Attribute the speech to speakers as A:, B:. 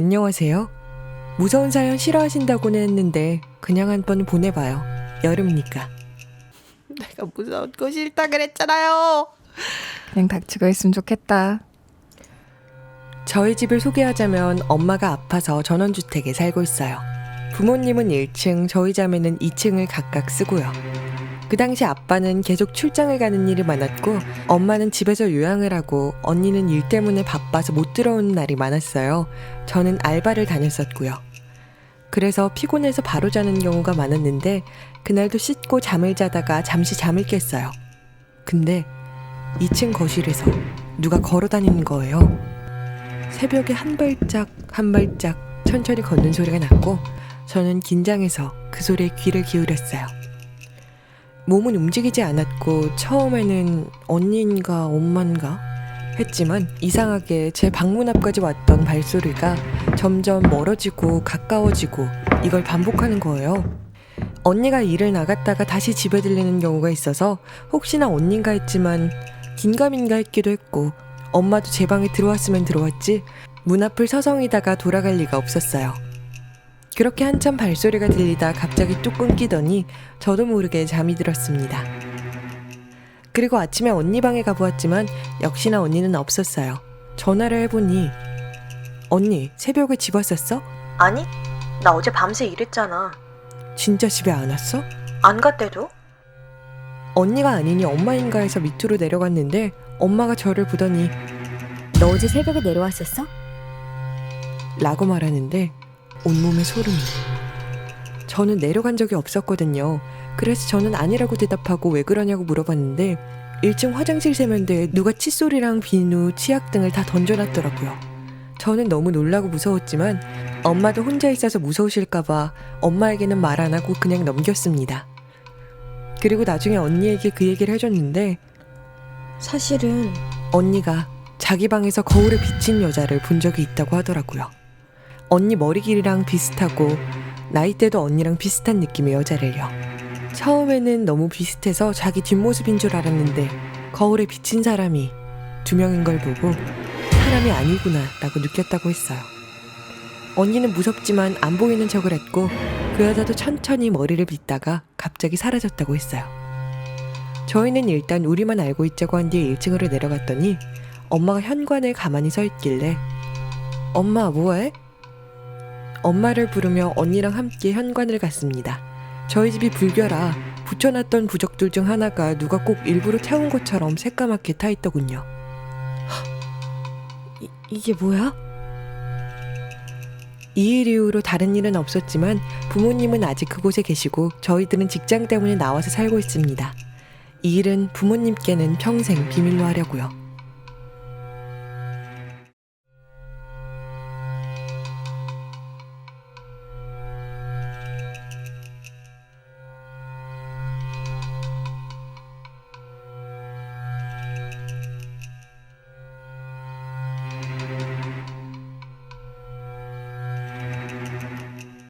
A: 안녕하세요. 무서운 사연 싫어하신다고는 했는데 그냥 한 번 보내봐요. 여름이니까.
B: 내가 무서운 거 싫다 그랬잖아요.
C: 그냥 닥치고 있으면 좋겠다.
A: 저희 집을 소개하자면 엄마가 아파서 전원주택에 살고 있어요. 부모님은 1층, 저희 자매는 2층을 각각 쓰고요. 그 당시 아빠는 계속 출장을 가는 일이 많았고 엄마는 집에서 요양을 하고 언니는 일 때문에 바빠서 못 들어오는 날이 많았어요. 저는 알바를 다녔었고요. 그래서 피곤해서 바로 자는 경우가 많았는데 그날도 씻고 잠을 자다가 잠시 잠을 깼어요. 근데 2층 거실에서 누가 걸어 다니는 거예요. 새벽에 한 발짝 한 발짝 천천히 걷는 소리가 났고 저는 긴장해서 그 소리에 귀를 기울였어요. 몸은 움직이지 않았고 처음에는 언니인가 엄마인가 했지만 이상하게 제 방문 앞까지 왔던 발소리가 점점 멀어지고 가까워지고 이걸 반복하는 거예요. 언니가 일을 나갔다가 다시 집에 들리는 경우가 있어서 혹시나 언니인가 했지만 긴가민가 했기도 했고 엄마도 제 방에 들어왔으면 들어왔지 문 앞을 서성이다가 돌아갈 리가 없었어요. 그렇게 한참 발소리가 들리다 갑자기 뚝 끊기더니 저도 모르게 잠이 들었습니다. 그리고 아침에 언니 방에 가보았지만 역시나 언니는 없었어요. 전화를 해보니 언니 새벽에 집 왔었어?
D: 아니, 나 어제 밤새 일했잖아.
A: 진짜 집에 안 왔어?
D: 안 갔대도?
A: 언니가 아니니 엄마인가 해서 밑으로 내려갔는데 엄마가 저를 보더니
E: 너 어제 새벽에 내려왔었어?
A: 라고 말하는데 온몸에 소름이. 저는 내려간 적이 없었거든요. 그래서 저는 아니라고 대답하고 왜 그러냐고 물어봤는데 1층 화장실 세면대에 누가 칫솔이랑 비누, 치약 등을 다 던져놨더라고요. 저는 너무 놀라고 무서웠지만 엄마도 혼자 있어서 무서우실까봐 엄마에게는 말 안 하고 그냥 넘겼습니다. 그리고 나중에 언니에게 그 얘기를 해줬는데
E: 사실은
A: 언니가 자기 방에서 거울에 비친 여자를 본 적이 있다고 하더라고요. 언니 머리 길이랑 비슷하고 나이대도 언니랑 비슷한 느낌의 여자를요. 처음에는 너무 비슷해서 자기 뒷모습인 줄 알았는데 거울에 비친 사람이 두 명인 걸 보고 사람이 아니구나 라고 느꼈다고 했어요. 언니는 무섭지만 안 보이는 척을 했고 그 여자도 천천히 머리를 빗다가 갑자기 사라졌다고 했어요. 저희는 일단 우리만 알고 있자고 한 뒤에 1층으로 내려갔더니 엄마가 현관에 가만히 서 있길래 엄마 뭐해? 엄마를 부르며 언니랑 함께 현관을 갔습니다. 저희 집이 불교라 붙여놨던 부적들 중 하나가 누가 꼭 일부러 태운 것처럼 새까맣게 타 있더군요.
E: 이, 이게 뭐야?
A: 이 일 이후로 다른 일은 없었지만 부모님은 아직 그곳에 계시고 저희들은 직장 때문에 나와서 살고 있습니다. 이 일은 부모님께는 평생 비밀로 하려고요.